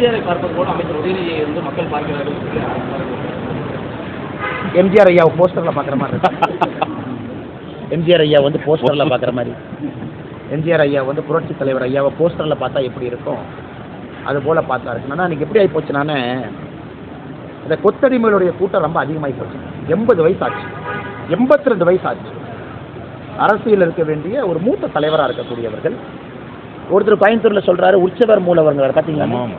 எம்ஜிஆரை பார்ப்பது போல அமைச்சர் உதயநிதியை வந்து மக்கள் பார்க்கிறார்கள். எம்ஜிஆர் ஐயாவை போஸ்டரில் பார்க்குற மாதிரி இருக்கு. எம்ஜிஆர் ஐயா வந்து போஸ்டரில் பார்க்குற மாதிரி. எம்ஜிஆர் ஐயா வந்து புரட்சி தலைவர் ஐயாவை போஸ்டரில் பார்த்தா எப்படி இருக்கும்? அது போல் பார்த்தா இருக்கு ஆனால் அன்றைக்கி எப்படி ஆகி போச்சு நான்? இந்த கொத்தடிமைகளுடைய கூட்டம் ரொம்ப அதிகமாகி போச்சு. எண்பது வயசு ஆச்சு எண்பத்தி ரெண்டு வயசு ஆச்சு அரசியல் இருக்க வேண்டிய ஒரு மூத்த தலைவராக இருக்கக்கூடியவர்கள். ஒருத்தர் கோயம்புத்தூரில் சொல்கிறாரு உற்சவர் மூலவர்ங்கிறார். பார்த்தீங்களா ஆமாம்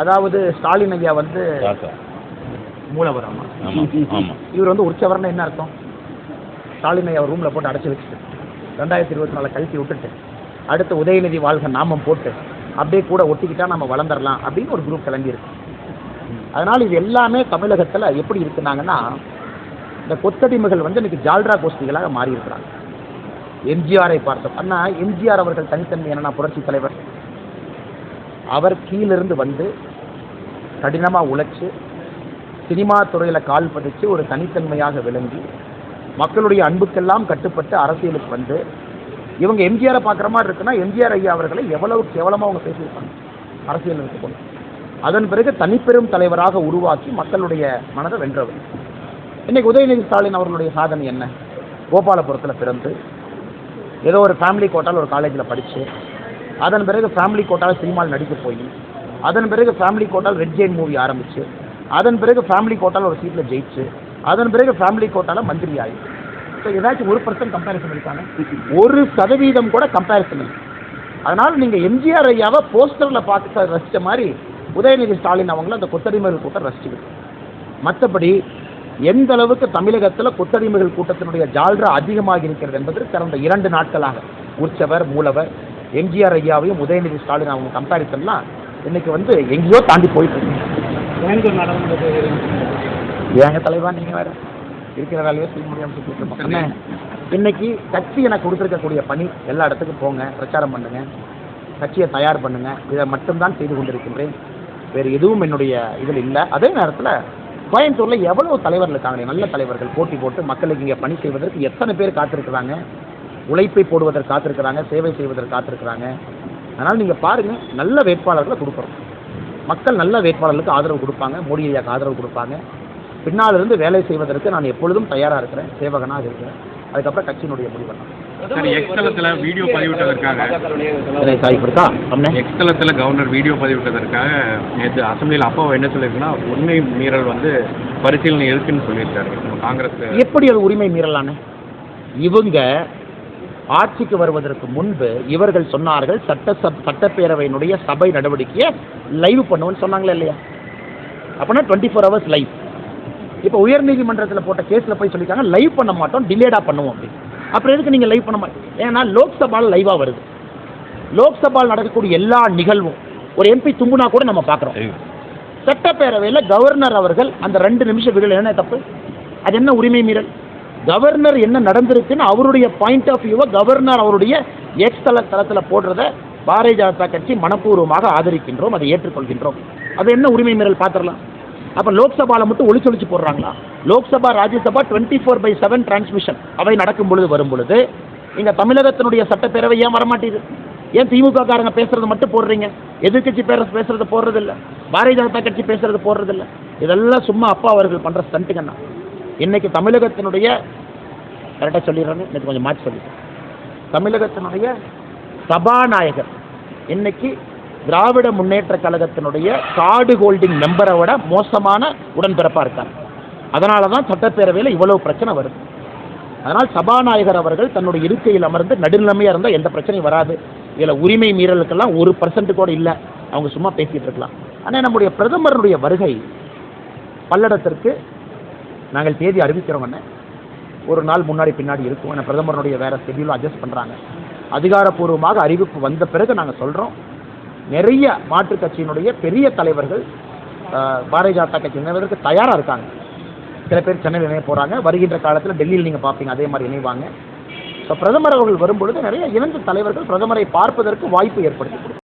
அதாவது ஸ்டாலின் ஐயா வந்து மூலவர் ஆமா இவர் வந்து உற்சவர்னா என்ன அர்த்தம்? ஸ்டாலினை அவர் ரூமில் போட்டு அடைச்சி வச்சுட்டு ரெண்டாயிரத்தி இருபத்தி நாலு கழிச்சு விட்டுட்டு அடுத்து உதயநிதி வாழ்க நாமம் போட்டு அப்படியே கூட ஒட்டிக்கிட்டா நம்ம வளர்ந்துடலாம் அப்படின்னு ஒரு குரூப் கிளம்பியிருக்கு அதனால் இது எல்லாமே தமிழகத்தில் எப்படி இருக்குனாங்கன்னா இந்த கொத்தடிமைகள் வந்து இன்னைக்கு ஜால்ரா கோஷ்டிகளாக மாறி இருக்கிறாங்க எம்ஜிஆரை பார்த்தோம் ஆனால் எம்ஜிஆர் அவர்கள் தனித்தன்மை என்னன்னா புரட்சி தலைவர். அவர் கீழிருந்து வந்து கடினமாக உழைச்சு சினிமா துறையில் கால் பதிச்சு ஒரு தனித்தன்மையாக விளங்கி மக்களுடைய அன்புக்கெல்லாம் கட்டுப்பட்டு அரசியலுக்கு வந்து இவங்க எம்ஜிஆரை பார்க்குற மாதிரி இருக்குன்னா எம்ஜிஆர் ஐயா அவர்களை எவ்வளவு கேவலமாக அவங்க பேசியிருப்பாங்க அரசியல் இருக்கணும் அதன் பிறகு தனிப்பெரும் தலைவராக உருவாக்கி மக்களுடைய மனதை வென்றவர். இன்னைக்கு உதயநிதி ஸ்டாலின் அவர்களுடைய சாதனை என்ன? கோபாலபுரத்தில் பிறந்து ஏதோ ஒரு ஃபேமிலி கோட்டால் ஒரு காலேஜில் படித்து அதன் பிறகு ஃபேமிலி கோட்டால் சினிமாவில் நடிக்க போய் அதன் பிறகு ஃபேமிலி கோட்டால் ரெட் ஜெயின் மூவி ஆரம்பிச்சு அதன் பிறகு ஃபேமிலி கோட்டால் ஒரு சீட்டில் ஜெயிச்சு அதன் பிறகு ஃபேமிலி கோட்டால் மந்திரி ஆகி ஸோ ஏதாச்சும் ஒரு பர்சன்ட் கம்பேரிசன் இருக்காங்க. ஒரு சதவீதம் கூட கம்பேரிசன் இல்லை. அதனால் நீங்கள் எம்ஜிஆர் ஐயாவை போஸ்டரில் பார்த்து ரசித்த மாதிரி உதயநிதி ஸ்டாலின் அவங்கள அந்த கொத்தடிமைகள் கூட்டம் ரசிச்சுக்கிட்டு மற்றபடி எந்த அளவுக்கு தமிழகத்தில் கொத்தடிமைகள் கூட்டத்தினுடைய ஜால்ரா அதிகமாக இருக்கிறது என்பது கடந்த இரண்டு நாட்களாக உற்சவர் மூலவர் எம்ஜிஆர் ஐயாவையும் உதயநிதி ஸ்டாலின் அவங்க கம்பேரிசன்லாம் இன்னைக்கு வந்து எங்கேயோ தாண்டி போயிட்டு இருக்கு. ஏங்க தலைவா நீங்கள் வேற இருக்கிற வேலையை செய்ய முடியாமல். அண்ணே இன்னைக்கு கட்சி எனக்கு கொடுத்துருக்கக்கூடிய பணி எல்லா இடத்துக்கும் போங்க பிரச்சாரம் பண்ணுங்க கட்சியை தயார் பண்ணுங்க இதை மட்டும்தான் செய்து கொண்டிருக்கின்றேன். வேறு எதுவும் என்னுடைய இதில் இல்லை. அதே நேரத்தில் கோயம்புத்தூரில் எவ்வளவு தலைவர்கள் இருக்காங்க நல்ல தலைவர்கள் போட்டி போட்டு மக்களுக்கு இங்கே பணி செய்வதற்கு எத்தனை பேர் காத்திருக்கிறாங்க? உழைப்பை போடுவதற்கு காத்திருக்கிறாங்க சேவை செய்வதற்கு காத்திருக்கிறாங்க. அதனால் நீங்கள் பாருங்கள் நல்ல வேட்பாளர்களை கொடுக்குறோம் மக்கள் நல்ல வேட்பாளர்களுக்கு ஆதரவு கொடுப்பாங்க மோடி ஐயாக்கு ஆதரவு கொடுப்பாங்க. பின்னால் இருந்து வேலை செய்வதற்கு நான் எப்பொழுதும் தயாராக இருக்கிறேன் சேவகனாக இருக்கிறேன். அதுக்கப்புறம் கட்சியினுடைய சார் எக்ஸ்தலத்தில் வீடியோ பதிவிட்டதற்காக. அம்னே? எக்ஸ்தலத்தில் கவர்னர் வீடியோ பதிவிட்டதற்காக நேற்று அசம்பிளியில் அப்பா என்ன சொல்லியிருக்குன்னா உண்மை மீறல் வந்து பரிசீலனை இருக்குன்னு சொல்லியிருக்காரு. நம்ம காங்கிரஸ் எப்படி அது உரிமை மீறலான்னு இவங்க ஆட்சிக்கு வருவதற்கு முன்பு இவர்கள் சொன்னார்கள் சட்ட சப் சட்டப்பேரவையினுடைய சபை நடவடிக்கையை லைவ் பண்ணுவோன்னு சொன்னாங்களா இல்லையா? அப்போனா டுவெண்ட்டி ஃபோர் ஹவர்ஸ் லைவ் இப்போ உயர்நீதிமன்றத்தில் போட்ட கேஸில் போய் சொல்லியிருக்காங்க லைவ் பண்ண மாட்டோம் டிலேடாக பண்ணுவோம். அப்படின்னு அப்புறம் எதுக்கு நீங்கள் லைவ் பண்ண மாட்டோம் ஏன்னா லோக்சபாவில் லைவாக வருது. லோக்சபாவில் நடக்கக்கூடிய எல்லா நிகழ்வும் ஒரு எம்பி தும்புனா கூட நம்ம பார்க்குறோம். சட்டப்பேரவையில் கவர்னர் அவர்கள் அந்த ரெண்டு நிமிஷம் விடல. என்ன தப்பு? அது என்ன உரிமை மீறல்? கவர்னர் என்ன நடந்திருக்குன்னு அவருடைய பாயிண்ட் ஆஃப் வியூவை கவர்னர் அவருடைய எக்ஸ் தள தளத்தில் போடுறத பாரதிய ஜனதா கட்சி மனப்பூர்வமாக ஆதரிக்கின்றோம் அதை ஏற்றுக்கொள்கின்றோம். அது என்ன உரிமை மீறல் பார்த்துடலாம் அப்போ லோக்சபாவில் மட்டும் ஒளிச்சு ஒழிச்சு போடுறாங்களா? Lok Sabha Rajya Sabha twenty four by seven transmission அவை நடக்கும் பொழுது வரும் பொழுது இங்கே தமிழகத்தினுடைய சட்டப்பேரவை ஏன் வரமாட்டேது ஏன் திமுக காரங்க பேசுறது மட்டும் போடுறீங்க? எதிர்கட்சி பேர பேசுறது போடுறதில்ல. பாரதிய ஜனதா கட்சி பேசுறது போடுறதில்ல. இதெல்லாம் சும்மா அப்பா அவர்கள் பண்ணுற ஸ்டண்ட்டுங்கண்ணா இன்னைக்கு தமிழகத்தினுடைய கரெக்டாக சொல்லிடுறேன்னு இன்னைக்கு கொஞ்சம் மாற்றி சொல்லிடுறேன் தமிழகத்தினுடைய சபாநாயகர் இன்னைக்கு திராவிட முன்னேற்ற கழகத்தினுடைய கார்டு ஹோல்டிங் மெம்பரை விட மோசமான உடன்பிறப்பாக இருக்காங்க அதனால தான் சட்டப்பேரவையில் இவ்வளவு பிரச்சனை வருது. அதனால் சபாநாயகர் அவர்கள் தன்னுடைய இருக்கையில் அமர்ந்து நடுநிலைமையாக இருந்தால் எந்த பிரச்சனையும் வராது. இதில் உரிமை மீறலுக்கெல்லாம் ஒரு பர்சன்ட் கூட இல்லை. அவங்க சும்மா பேசிகிட்டு இருக்கலாம். ஆனால் நம்முடைய பிரதமருடைய வருகை பல்லடத்திற்கு நாங்கள் தேதி அறிவிக்கிறோங்கண்ணே ஒரு நாள் முன்னாடி பின்னாடி இருக்கும். ஏன்னா பிரதமருடைய வேறு ஷெட்யூலும் அட்ஜஸ்ட் பண்ணுறாங்க அதிகாரப்பூர்வமாக அறிவிப்பு வந்த பிறகு நாங்கள் சொல்கிறோம் நிறைய மாற்றுக் கட்சியினுடைய பெரிய தலைவர்கள் பாரதிய ஜனதா கட்சி இணைவதற்கு தயாராக இருக்காங்க. சில பேர் சென்னையில் இணைய போகிறாங்க வருகின்ற காலத்தில் டெல்லியில் நீங்கள் பார்ப்பீங்க அதே மாதிரி இணைவாங்க. ஸோ பிரதமர் அவர்கள் வரும்பொழுது நிறைய இணைந்த தலைவர்கள் பிரதமரை பார்ப்பதற்கு வாய்ப்பு ஏற்படுத்தி